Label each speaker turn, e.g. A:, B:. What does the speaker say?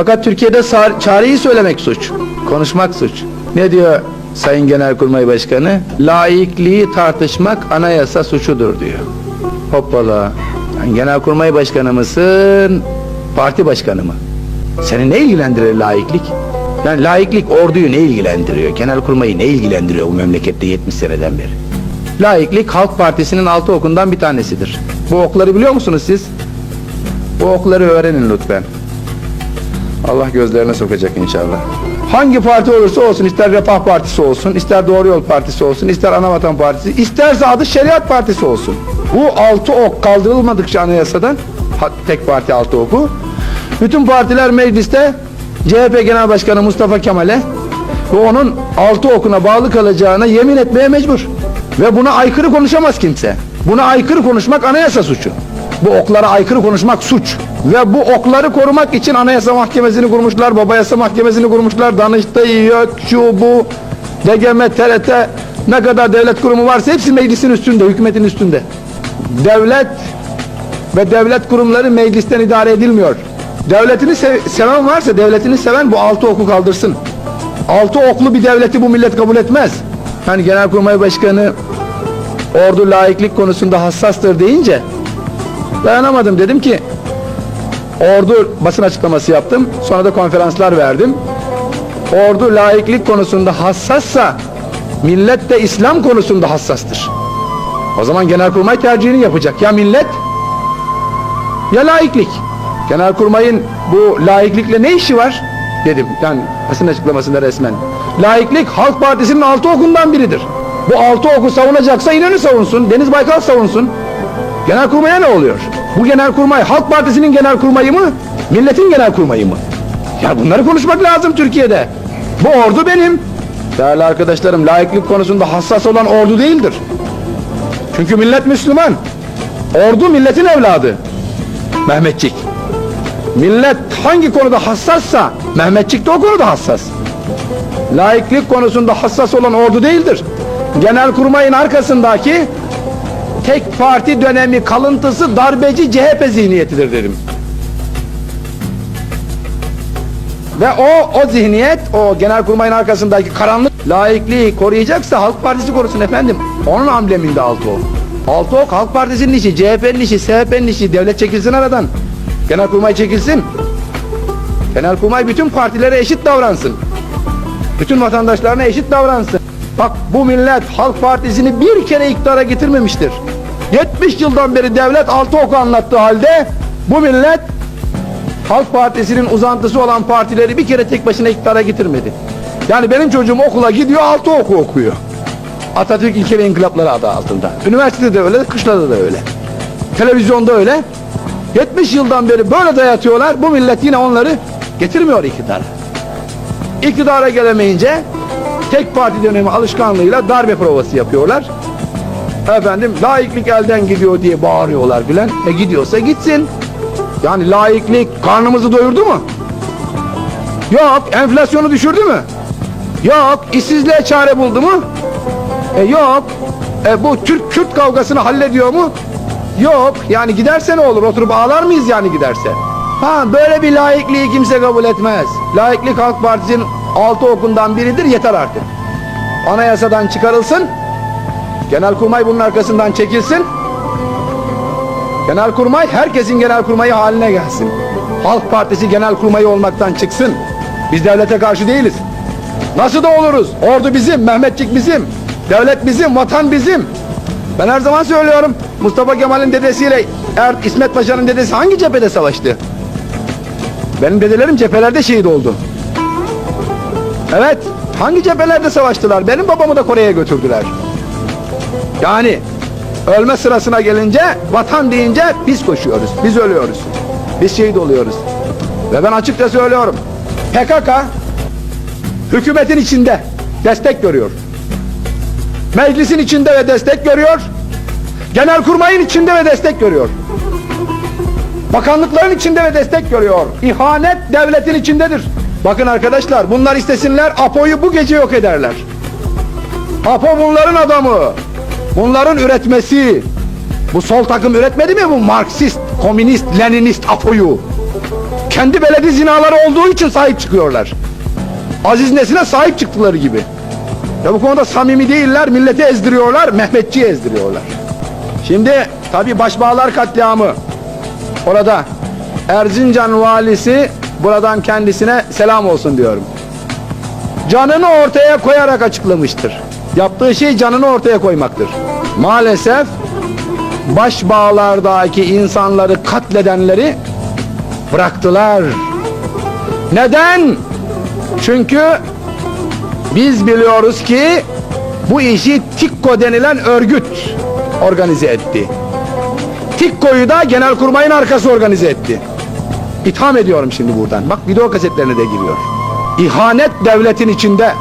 A: Fakat Türkiye'de çareyi söylemek suç. Konuşmak suç. Ne diyor Sayın Genelkurmay Başkanı? Laikliği tartışmak anayasa suçudur diyor. Hoppala. Sen Genelkurmay Başkanı mısın? Parti başkanı mı? Seni ne ilgilendirir laiklik? Yani laiklik orduyu ne ilgilendiriyor? Genelkurmayı ne ilgilendiriyor bu memlekette 70 seneden beri? Laiklik Halk Partisi'nin altı okundan bir tanesidir. Bu okları biliyor musunuz siz? Bu okları öğrenin lütfen. Allah gözlerine sokacak inşallah. Hangi parti olursa olsun, ister Refah Partisi olsun, ister Doğru Yol Partisi olsun, ister Anavatan Partisi, isterse adı Şeriat Partisi olsun. Bu altı ok kaldırılmadıkça anayasadan, tek parti altı oku, bütün partiler mecliste CHP Genel Başkanı Mustafa Kemal'e ve onun altı okuna bağlı kalacağına yemin etmeye mecbur. Ve buna aykırı konuşamaz kimse. Buna aykırı konuşmak anayasa suçu. Bu oklara aykırı konuşmak suç. Ve bu okları korumak için Anayasa Mahkemesi'ni kurmuşlar, Babayasa Mahkemesi'ni kurmuşlar, Danıştay, YÖK, şu bu, DGM, TRT, ne kadar devlet kurumu varsa hepsi meclisin üstünde, hükümetin üstünde. Devlet ve devlet kurumları meclisten idare edilmiyor. Devletini sev- seven varsa devletini seven bu altı oku kaldırsın. Altı oklu bir devleti bu millet kabul etmez. Hani Genelkurmay Başkanı ordu laiklik konusunda hassastır deyince dayanamadım. Dedim ki ordu basın açıklaması yaptım. Sonra da konferanslar verdim. Ordu laiklik konusunda hassassa millet de İslam konusunda hassastır. O zaman genelkurmay tercihini yapacak. Ya millet ya laiklik. Genelkurmayın bu laiklikle ne işi var? Dedim. Yani basın açıklamasında resmen. Laiklik Halk Partisi'nin altı okundan biridir. Bu altı oku savunacaksa İnönü savunsun Deniz Baykal savunsun Genelkurmay'a ne oluyor? Bu genelkurmay Halk Partisi'nin genelkurmayı mı? Milletin genelkurmayı mı? Ya bunları konuşmak lazım Türkiye'de. Bu ordu benim. Değerli arkadaşlarım laiklik konusunda hassas olan ordu değildir. Çünkü millet Müslüman. Ordu milletin evladı. Mehmetçik. Millet hangi konuda hassassa Mehmetçik de o konuda hassas. Laiklik konusunda hassas olan ordu değildir. Genelkurmayın arkasındaki tek parti dönemi kalıntısı darbeci CHP zihniyetidir dedim. Ve o o zihniyet o genelkurmayın arkasındaki karanlık laikliği koruyacaksa Halk Partisi korusun efendim. Onun ambleminde altı ok. Altı ok Halk Partisi'nin işi, CHP'nin işi, SHP'nin işi. Devlet çekilsin aradan. Genelkurmay çekilsin. Genelkurmay bütün partilere eşit davransın. Bütün vatandaşlarına eşit davransın. Bak bu millet Halk Partisi'ni bir kere iktidara getirmemiştir. 70 yıldan beri devlet altı oku anlattığı halde bu millet Halk Partisi'nin uzantısı olan partileri bir kere tek başına iktidara getirmedi. Yani benim çocuğum okula gidiyor altı oku okuyor. Atatürk İlke ve İnkılapları adı altında. Üniversitede de öyle, kışlada da öyle. Televizyonda öyle. 70 yıldan beri böyle dayatıyorlar. Bu millet yine onları getirmiyor iktidara. İktidara gelemeyince tek parti dönemi alışkanlığıyla darbe provası yapıyorlar. Efendim laiklik elden gidiyor diye bağırıyorlar filan. E gidiyorsa gitsin. Yani laiklik karnımızı doyurdu mu? Yok. Enflasyonu düşürdü mü? Yok. işsizliğe çare buldu mu? E yok. E bu Türk-Kürt kavgasını hallediyor mu? Yok. Yani giderse ne olur? Oturup ağlar mıyız yani giderse? Ha böyle bir laikliği kimse kabul etmez. Laiklik Halk Partisi'nin altı okundan biridir yeter artık. Anayasadan çıkarılsın. Genelkurmay bunun arkasından çekilsin. Genelkurmay herkesin genelkurmayı haline gelsin. Halk Partisi genelkurmayı olmaktan çıksın. Biz devlete karşı değiliz. Nasıl da oluruz? Ordu bizim, Mehmetçik bizim. Devlet bizim, vatan bizim. Ben her zaman söylüyorum. Mustafa Kemal'in dedesiyle er, İsmet Paşa'nın dedesi hangi cephede savaştı? Benim dedelerim cephelerde şehit oldu. Evet, hangi cephelerde savaştılar? Benim babamı da Kore'ye götürdüler. Yani ölme sırasına gelince vatan deyince biz koşuyoruz, biz ölüyoruz. Biz şehit oluyoruz. Ve ben açıkça söylüyorum. PKK hükümetin içinde destek görüyor. Meclisin içinde ve destek görüyor. Genelkurmayın içinde ve destek görüyor. Bakanlıkların içinde ve destek görüyor. İhanet devletin içindedir. Bakın arkadaşlar bunlar istesinler Apo'yu bu gece yok ederler. Apo bunların adamı. Bunların üretmesi. Bu sol takım üretmedi mi bu Marksist, komünist, Leninist Apo'yu? kendi beledi zinaları olduğu için sahip çıkıyorlar. Aziz Nesin'e sahip çıktıkları gibi. Ve bu konuda samimi değiller, milleti ezdiriyorlar, Mehmetçiyi ezdiriyorlar. Şimdi tabi başbağlar katliamı orada Erzincan valisi buradan kendisine selam olsun diyorum. Canını ortaya koyarak açıklamıştır. Yaptığı şey canını ortaya koymaktır. Maalesef başbağlardaki insanları katledenleri bıraktılar. Neden? Çünkü biz biliyoruz ki bu işi TİKKO denilen örgüt organize etti. TİKKO'yu da Genelkurmay'ın arkası organize etti. İtham ediyorum şimdi buradan. Bak video kasetlerine de giriyor. İhanet devletin içinde.